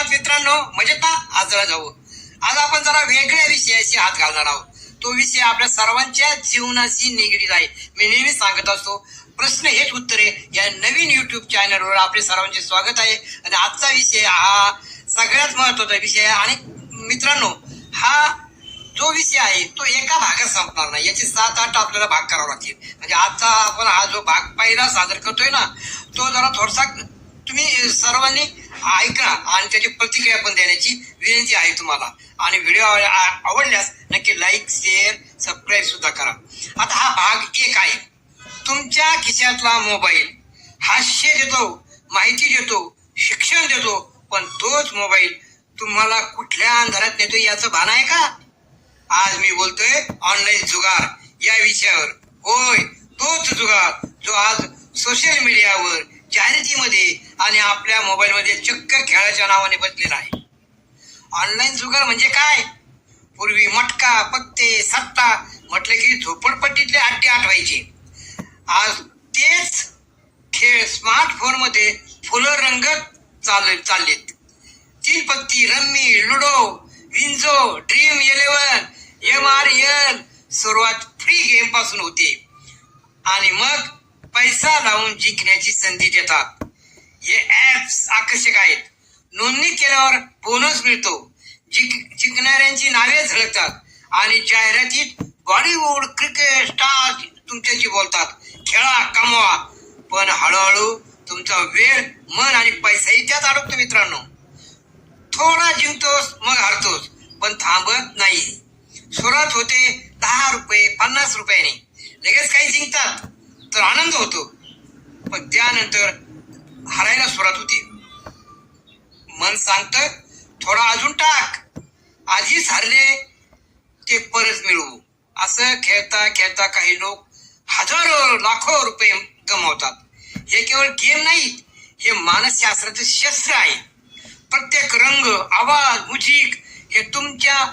आहात मित्रांनो म्हणजे का आजरा जाऊ. आज आपण जरा वेगळ्या विषयाशी हात घालणार आहोत. तो विषय आपल्या सर्वांच्या जीवनाशी निगडीत आहे. मी नेहमी सांगत असतो प्रश्न हेच उत्तरे या नवीन युट्यूब चॅनलवर आपले सर्वांचे स्वागत आहे. आणि आजचा विषय हा सगळ्यात महत्त्वाचा विषय आहे. आणि मित्रांनो हा जो विषय आहे तो एका भागात संपणार नाही. याचे सात आठ आपल्याला भाग करावा लागतील. म्हणजे आजचा आपण हा जो भाग पहिला सादर करतोय ना तो जरा थोडासा तुम्ही सर्वांनी ऐका आणि त्याची प्रतिक्रिया पण देण्याची विनंती आहे तुम्हाला. आणि व्हिडिओ आवडल्यास नक्की लाईक शेअर सबस्क्राईब सुद्धा करा. आता हा भाग एक आहे. तुमच्या खिशातला मोबाईल हास्य देतो माहिती देतो शिक्षण देतो पण तोच मोबाईल तुम्हाला कुठल्या अंधारात नेतो याचं भान आहे का? आज मी बोलतोय ऑनलाईन जुगार या विषयावर. होय तोच जुगार जो आज सोशल मीडियावर जाहिरातीमध्ये आणि आपल्या मोबाईलमध्ये चक्क खेळाच्या नावाने बसलेला आहे. ऑनलाईन जुगार म्हणजे काय? पूर्वी मटका पत्ते सट्टा म्हटलं की झोपडपट्टीतले अड्डे आठवायचे. आज तेच खेळ स्मार्टफोनमध्ये फुलं रंगत चाल चाललेत. तीन पत्ती rummy ludo Winzo dream eleven M R L सुरुवात फ्री गेमपासून होते. आणि मग पैसा लावून जिंकण्याची संधी देतात. हे ऍप्स आकर्षक आहेत. नोंदणी केल्यावर बोनस मिळतो. जिंक जिंकणाऱ्यांची नावे झळकतात आणि जाहिरातीत बॉलिवूड क्रिकेट स्टार तुमच्याशी बोलतात. खेळा कमवा. पण हळूहळू तुमचा वेळ मन आणि पैसाही त्यात अडकतो मित्रांनो. थोडा जिंकतोस मग हारतोस पण थांबत नाही. सुरुवात होते दहा रुपये पन्नास रुपयाने. लगेच काही जिंकतात तर आनंद होतो. पण त्यानंतर हरायला सुरुवात होती. मन सांगत थोडा अजून टाक. आधीच हरले ते परत मिळवू. असं खेळता खेळता काही लोक हजारो लाखो रुपये गमावतात. हे केवळ गेम नाही हे मानसशास्त्राचे शस्त्र आहे. प्रत्येक रंग आवाज मुजिक हे तुमच्या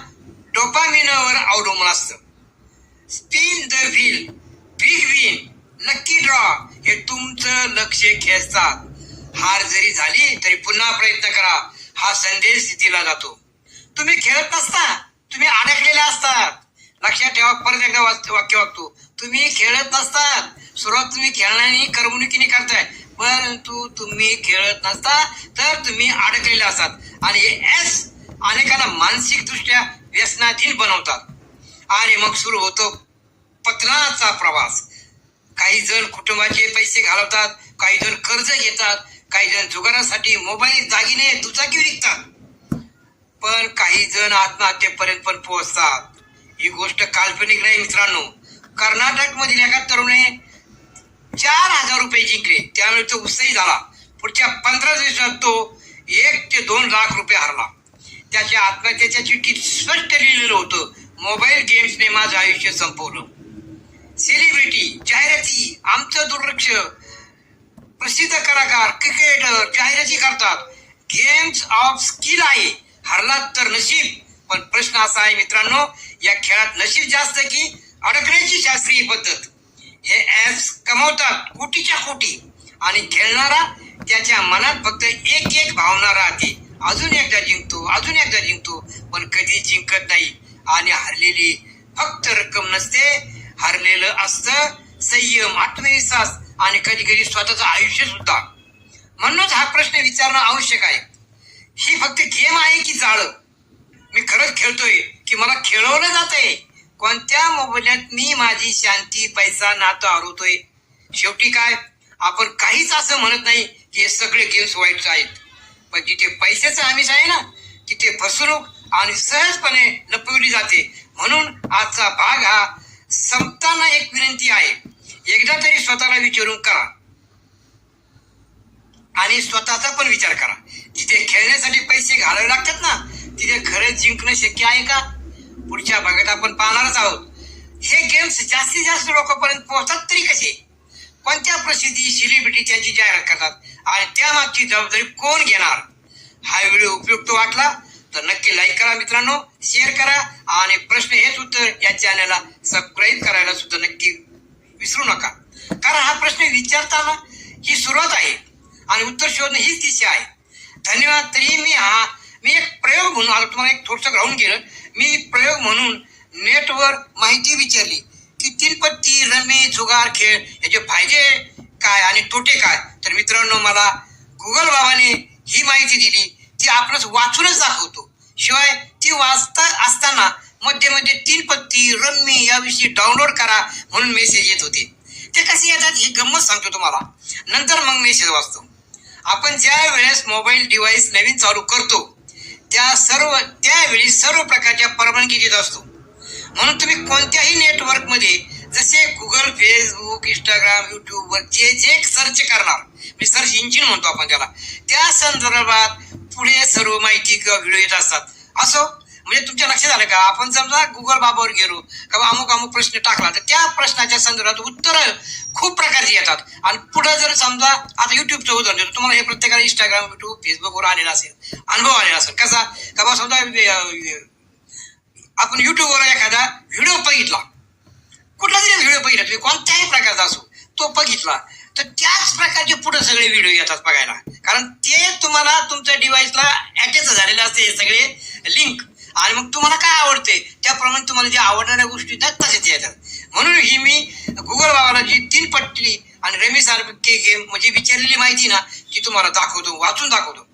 डोपामिनवर अवलंबून असतं. Spin the wheel big win lucky draw हे तुमचं लक्ष खेचतात. हार जरी झाली तरी पुन्हा प्रयत्न करा. हा संदेश दिला जातो. तुम्ही खेळत नसता. तुम्ही अडकलेले असतात. लक्षात ठेवा परत एकदा वाक्य वागतो. तुम्ही खेळत नसतात. सुरुवात तुम्ही खेळण्याने करमणुकीने करताय. परंतु तुम्ही खेळत नसता तर तुम्ही अडकलेले असतात. आणि हे एस अनेकांना मानसिक दृष्ट्या व्यसनाधीन बनवतात. आणि मग सुरू होतो पतनाचा प्रवास. काही जण कुटुंबाचे पैसे घालवतात काही जण कर्ज घेतात काही जण जुगारासाठी मोबाईल दागिने दुचाकी विकतात. पण काही जण आत्महत्येपर्यंत पण पोहोचतात. ही गोष्ट काल्पनिक नाही मित्रांनो. कर्नाटक मधील एका तरुणाने चार हजार रुपये जिंकले. त्यामुळे तो उत्साही झाला. पुढच्या पंधरा दिवसात तो एक ते दोन लाख रुपये हरला. त्याच्या आत्महत्येच्या चिठ्ठीत स्पष्ट लिहिलेलं होतं मोबाईल गेम्सने माझं आयुष्य संपवलं. सेलिब्रिटी जाहिराती आमचं दुर्लक्ष प्रसिद्ध कलाकार क्रिकेटर जाहिराती करतात. गेम्स ऑफ स्किल आहे. हरलात तर नशीब. पण प्रश्न असा आहे मित्रांनो या खेळात नशीब जास्त की अडकण्याची शास्त्रीय पद्धत. हे ऍप्स कमवतात कोटीच्या कोटी. आणि खेळणारा त्याच्या मनात फक्त एक एक भावना राहते. अजून एकदा जिंकतो अजून एकदा जिंकतो पण कधी जिंकत नाही. आणि हरलेली फक्त रक्कम नसते. हरलेलं असतं. संयम आत्मविश्वास आणि कधी कधी स्वतःचं आयुष्य सुद्धा. म्हणूनच हा प्रश्न विचारणं आवश्यक आहे. ही फक्त गेम आहे की जाळ? मी खरंच खेळतोय की मला खेळवलं जात आहे कोणत्या मोबदल्यात मी माझी शांती पैसा नातं हरवतोय? शेवटी काय? आपण काहीच असं म्हणत नाही की हे सगळे गेम्स वाईट आहेत. पण जिथे पैशाचं आमिष आहे ना तिथे फसवणूक आणि सहजपणे लपवली जाते. म्हणून आजचा भाग हा संपताना एक विनंती आहे. एकदा तरी स्वतःला विचारून करा. आणि स्वतःचा पण विचार करा. जिथे खेळण्यासाठी पैसे घालावे लागतात ना तिथे खरंच जिंकणं शक्य आहे का? पुढच्या भागात आपण पाहणारच आहोत. हे गेम्स जास्तीत जास्त लोकांपर्यंत पोहोचतात तरी कसे? कोणत्या प्रसिद्धी सेलिब्रिटी त्यांची जाहिरात करतात? आणि त्यामागची जबाबदारी कोण घेणार? हा व्हिडिओ उपयुक्त वाटला तर नक्की लाईक करा मित्रांनो शेअर करा. आणि प्रश्न हेच उत्तर या चॅनलला सबस्क्राईब करायला सुद्धा नक्की विसरू नका. कारण हा प्रश्न विचारताना ही सुरुवात आहे आणि उत्तर शोधणं हीच दिशा आहे. धन्यवाद. तरी मी हा मी एक प्रयोग म्हणून आता तुम्हाला एक थोडंसं राहून गेलं. मी प्रयोग म्हणून नेटवर माहिती विचारली. की तीनपत्ती रमी जुगार खेळ याचे फायदे काय आणि तोटे काय? तर मित्रांनो मला गुगल बाबाने ही माहिती दिली. ती आपणच वाचूनच दाखवतो. शिवाय ती वाचता असताना मध्ये मध्ये तीन पत्ती रम्मी याविषयी डाउनलोड करा म्हणून मेसेज येत होते. ते कसे येतात ही गंमत सांगतो तुम्हाला. नंतर मग मेसेज वाचतो. आपण ज्या वेळेस मोबाईल डिव्हाइस नवीन चालू करतो त्या सर्व त्यावेळी सर्व प्रकारच्या परवानगी देत असतो. म्हणून तुम्ही कोणत्याही नेटवर्कमध्ये जसे गुगल फेसबुक इंस्टाग्राम युट्यूबवर जे जे सर्च करणार मी सर्च इंजिन म्हणतो आपण त्याला त्या संदर्भात पुढे सर्व माहिती किंवा व्हिडिओ येत असतात. असो म्हणजे तुमच्या लक्षात आलं का? आपण समजा गुगल बाबावर गेलो किंवा अमुक अमुक प्रश्न टाकला तर त्या प्रश्नाच्या संदर्भात उत्तरं खूप प्रकारची येतात. आणि पुढे जर समजा आता युट्यूबचं उदाहरण देतो. तुम्हाला हे प्रत्येकाला इंस्टाग्राम युट्यूब फेसबुकवर आलेला असेल अनुभव आलेला असेल. कसा? का बा समजा आपण युट्यूबवर एखादा व्हिडिओ बघितला. कुठला तरी व्हिडिओ बघितला. तुम्ही कोणत्याही प्रकारचा असो तो बघितला. तर त्याच प्रकारचे पुढे सगळे व्हिडिओ येतात बघायला. कारण ते तुम्हाला तुमच्या डिव्हाइसला अटॅच झालेले असते हे सगळे लिंक आणि मग तुम्हाला काय आवडते? त्याप्रमाणे तुम्हाला जे आवडणाऱ्या गोष्टी त्यात तसेच येतात. म्हणून ही मी गुगल बाबाला जी तीन पट्टी आणि रमी सारखे गेम म्हणजे विचारलेली माहिती ना ती तुम्हाला दाखवतो वाचून दाखवतो.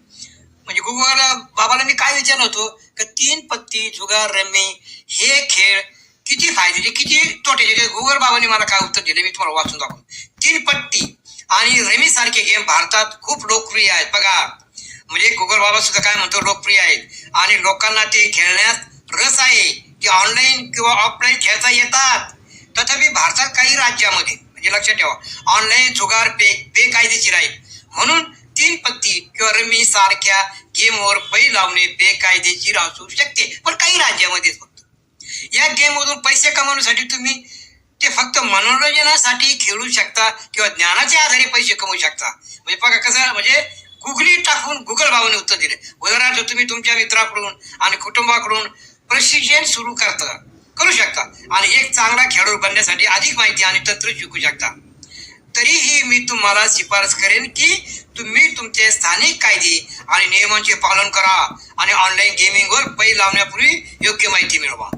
म्हणजे गुगल बाबाला मी काय विचारलं होतो? का तीन पत्ती जुगार रमी हे खेळ किती फायद्याचे किती तोट्याचे ते गुगल बाबाने मला काय उत्तर दिले मी तुम्हाला वाचून दाखवतो. तीन पट्टी आणि रमी सारखे गेम भारतात खूप लोकप्रिय आहेत. बघा. म्हणजे गुगल बाबा सुद्धा काय म्हणतो लोकप्रिय आहेत. आणि लोकांना ते खेळण्यात रस आहे की ऑनलाईन किंवा ऑफलाईन खेळता येतात. तथापि भारतात काही राज्यामध्ये म्हणजे लक्षात ठेवा ऑनलाईन जुगार पे बेकायदेशीर आहे म्हणून तीन पत्ती किंवा रमी सारख्या गेमवर पै लावणे बेकायदेशीर असू शकते पण काही राज्यामध्ये फक्त. या गेम मधून पैसे कमवण्यासाठी तुम्ही ते फक्त मनोरंजनासाठी खेळू शकता किंवा ज्ञानाच्या आधारे पैसे कमवू शकता. म्हणजे बघा कसं म्हणजे गुगली टाकून गुगल भावाने उत्तर दिले. उदाहरणार्थ तुम्ही तुमच्या मित्राकडून आणि कुटुंबाकडून प्रशिक्षण सुरू करता. करू शकता. आणि एक चांगला खेळाडू बनण्यासाठी अधिक माहिती आणि तंत्र शिकू शकता. तरीही मी तुम्हाला शिफारस करेन की तुम्ही तुमचे स्थानिक कायदे आणि नियमांचे पालन करा आणि ऑनलाईन गेमिंगवर पै लावण्यापूर्वी योग्य माहिती मिळवा.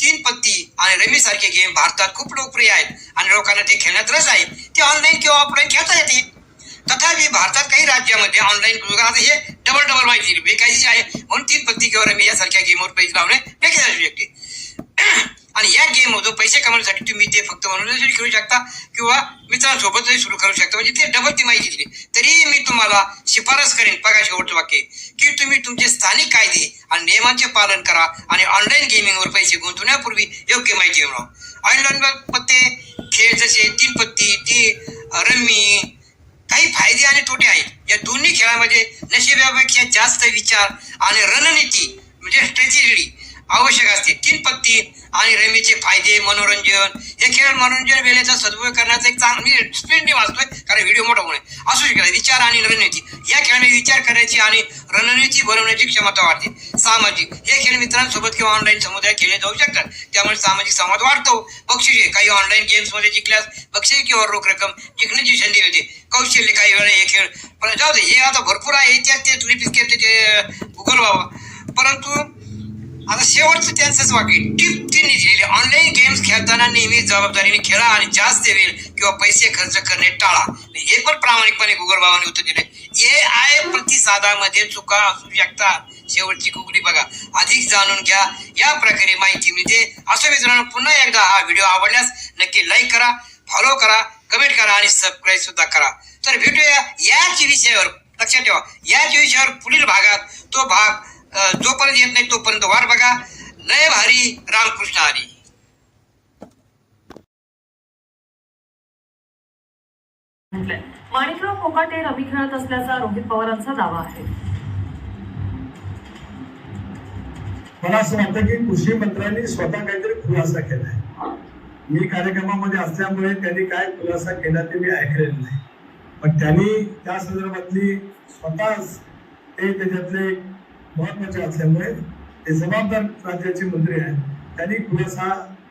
तीन पत्ती आणि रमी सारखे गेम भारतात खूप लोकप्रिय आहेत आणि लोकांना ते खेळण्यात रस आहे. ते ऑनलाईन किंवा ऑफलाईन खेळता येते तथापि भारतात काही राज्यामध्ये ऑनलाईन आता हे डबल डबल माहिती बेकायदेशीर आहे. म्हणून तीन पत्ती किंवा रमी यासारख्या गेमवर पैसे लावणे बेकायदेशीर असू शकते आणि या गेम मधून पैसे कमवण्यासाठी तुम्ही ते फक्त मनोरंजन खेळू शकता किंवा मित्रांसोबतही सुरू करू शकता. म्हणजे ते डबल ती माहिती दिली. तरीही मी तुम्हाला शिफारस करेन बघा शेवटचं वाक्य. की तुम्ही तुमचे स्थानिक कायदे आणि नियमांचे पालन करा आणि ऑनलाईन गेमिंगवर पैसे गुंतवण्यापूर्वी योग्य माहिती मिळवा. ऑनलाईन पत्ते खेळ जसे तीन पत्ती ती रम्मी काही फायदे आणि तोटे आहेत या दोन्ही खेळामध्ये नशिबापेक्षा जास्त विचार आणि रणनीती म्हणजे स्ट्रॅटेजी आवश्यक असते. तीन पत्ती आणि रमीचे फायदे मनोरंजन. हे खेळ मनोरंजन वेळेचा सदुपयोग करण्याचा एक चांगली मी स्पीडने वाचतोय कारण व्हिडिओ मोठा होणे असू शकतात विचार आणि रणनीती. या खेळाने विचार करण्याची आणि रणनीती बनवण्याची क्षमता वाढते. सामाजिक हे खेळ मित्रांसोबत किंवा ऑनलाईन समुदाय खेळले जाऊ शकतात. त्यामुळे सामाजिक संवाद वाढतो. बक्षिसे काही ऑनलाईन गेम्समध्ये जिंकल्यास बक्षीस किंवा रोख रक्कम जिंकण्याची संधी मिळते. कौशल्य काही वेळा हे खेळ पण जाऊ दे हे आता भरपूर आहे. त्यात ते तुम्ही पिस्केट ते गुगल बाबा. परंतु आता शेवटचं त्यांचंच वाक्य टिप त्यांनी दिलेली. ऑनलाईन गेम्स खेळताना नेहमी जबाबदारीने खेळा आणि जास्त वेळ किंवा पैसे खर्च करणे टाळा. हे पण प्रामाणिकपणे गुगल बाबाने उत्तर दिले ए आय प्रतिसादामध्ये चुका असू शकतात. शेवटची कुकडी बघा. अधिक जाणून घ्या. या प्रकारे माहिती मिळते. असं मित्रांनो पुन्हा एकदा हा व्हिडिओ आवडल्यास नक्की लाईक करा फॉलो करा कमेंट करा आणि सबस्क्राईब सुद्धा करा. तर भेटूया याच विषयावर लक्षात ठेवा. याच विषयावर पुढील भागात. तो भाग जोपर्यंत येत नाही तोपर्यंत वाट बघा. लय भारी रामकृष्ण हरी माणिकराव कोकाटे रमी खेळत असल्याचा रोहित पवारांचा दावा आहे. मला असं वाटतं की कृषी मंत्र्यांनी स्वतः काहीतरी खुलासा केलाय मी कार्यक्रमामध्ये असल्यामुळे त्यांनी काय खुलासा केला ते मी ऐकलेलं नाही. पण त्यांनी त्या संदर्भातली स्वतःच ते त्याच्यातले महत्त्वाचे असल्यामुळे ते जबाबदार राज्याचे मंत्री आहेत. त्यांनी खुलासा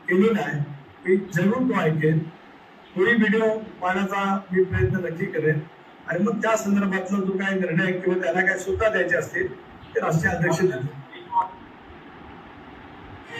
केलेला आहे. मी जरूर तो ऐकेन. पुढील व्हिडिओ पाहण्याचा मी प्रयत्न नक्की करेन. आणि मग त्या संदर्भातला जो काही निर्णय किंवा त्याला काय सुद्धा द्यायचे असतील ते राष्ट्रीय अध्यक्ष देतील.